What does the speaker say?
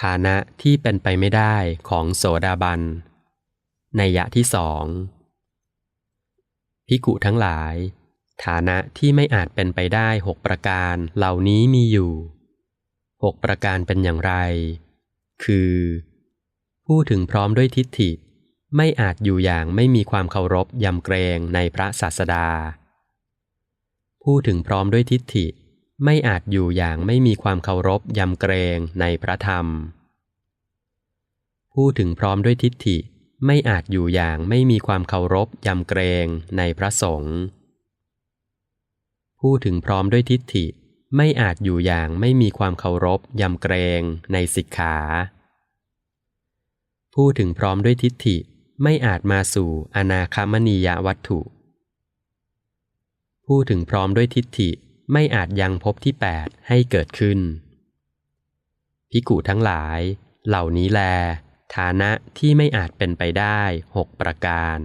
ฐานะที่เป็นไปไม่ได้ของโสดาบันในยยะที่สองพิกุทั้งหลาย ฐานะที่ไม่อาจเป็นไปได้หกประการเหล่านี้มีอยู่หกประการเป็นอย่างไร คือ ผู้ถึงพร้อมด้วยทิฏฐิ ไม่อาจอยู่อย่างไม่มีความเคารพยำเกรงในพระศาสดา ผู้ถึงพร้อมด้วยทิฏฐิ ไม่อาจอยู่อย่างไม่มีความเคารพยำเกรงในพระธรรมผู้ถึงพร้อมด้วยทิฏฐิไม่อาจอยู่อย่างไม่มีความเคารพยำเกรงในพระสงฆ์ผู้ถึงพร้อมด้วยทิฏฐิไม่อาจอยู่อย่างไม่มีความเคารพยำเกรงในสิกขาผู้ถึงพร้อมด้วยทิฏฐิไม่อาจมาสู่อนาคามนียวัตถุผู้ถึงพร้อมด้วยทิฏฐิ ไม่อาจยังพบที่แปดให้เกิดขึ้น พิกูทั้งหลาย เหล่านี้แล ฐานะที่ไม่อาจเป็นไปได้หกประการ